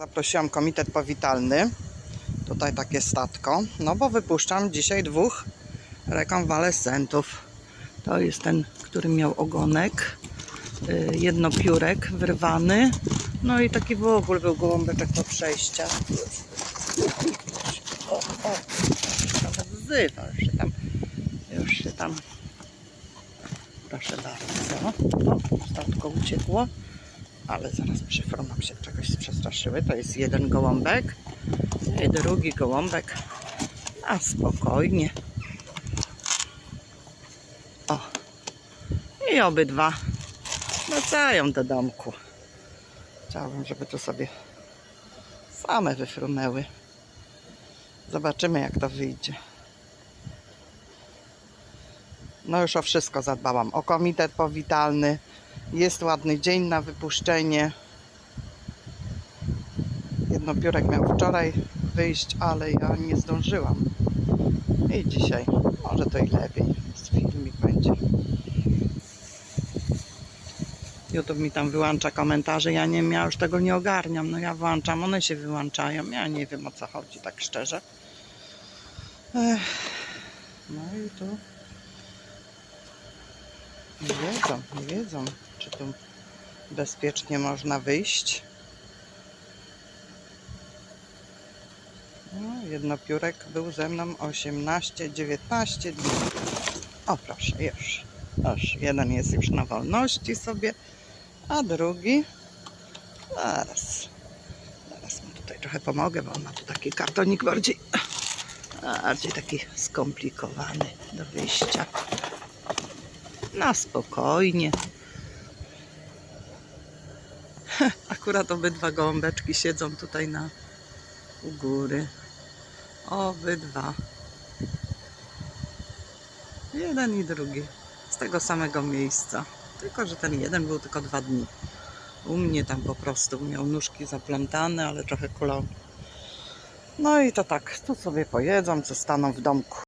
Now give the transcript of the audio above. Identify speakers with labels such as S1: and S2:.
S1: Zaprosiłam komitet powitalny. Tutaj takie statko. No bo wypuszczam dzisiaj dwóch rekonwalescentów. To jest ten, który miał ogonek. y, Jednopiórek wyrwany. No i taki ogóle był gołąbeczek po przejścia. O, o, odzywa, już się tam, już się tam, proszę bardzo. O, statko uciekło, ale zaraz przyfrą nam się czegoś przestraszyły. To jest jeden gołąbek i drugi gołąbek. A spokojnie. O, i obydwa wracają do domku. Chciałabym, żeby tu sobie same wyfrunęły. Zobaczymy, jak to wyjdzie. No już o wszystko zadbałam. O komitet powitalny. Jest ładny dzień na wypuszczenie. Jednopiórek miał wczoraj wyjść, ale ja nie zdążyłam. I dzisiaj. Może to i lepiej. Z filmik będzie. YouTube mi tam wyłącza komentarze. Ja nie, ja już tego nie ogarniam. No ja włączam, one się wyłączają. Ja nie wiem o co chodzi, tak szczerze. Ech. No i tu nie wiedzą, nie wiedzą, czy tu bezpiecznie można wyjść. No, jednopiórek był ze mną 18-19 dni. O proszę, już. Już, jeden jest już na wolności sobie, a drugi zaraz. Zaraz mu tutaj trochę pomogę, bo on ma tu taki kartonik bardziej, bardziej taki skomplikowany do wyjścia. Na spokojnie. Akurat obydwa gołąbeczki siedzą tutaj na u góry. Obydwa. Jeden i drugi. Z tego samego miejsca. Tylko, że ten jeden był tylko dwa dni. U mnie tam po prostu miał nóżki zaplątane, ale trochę kulał. No i to tak, tu sobie pojedzą, co staną w domku.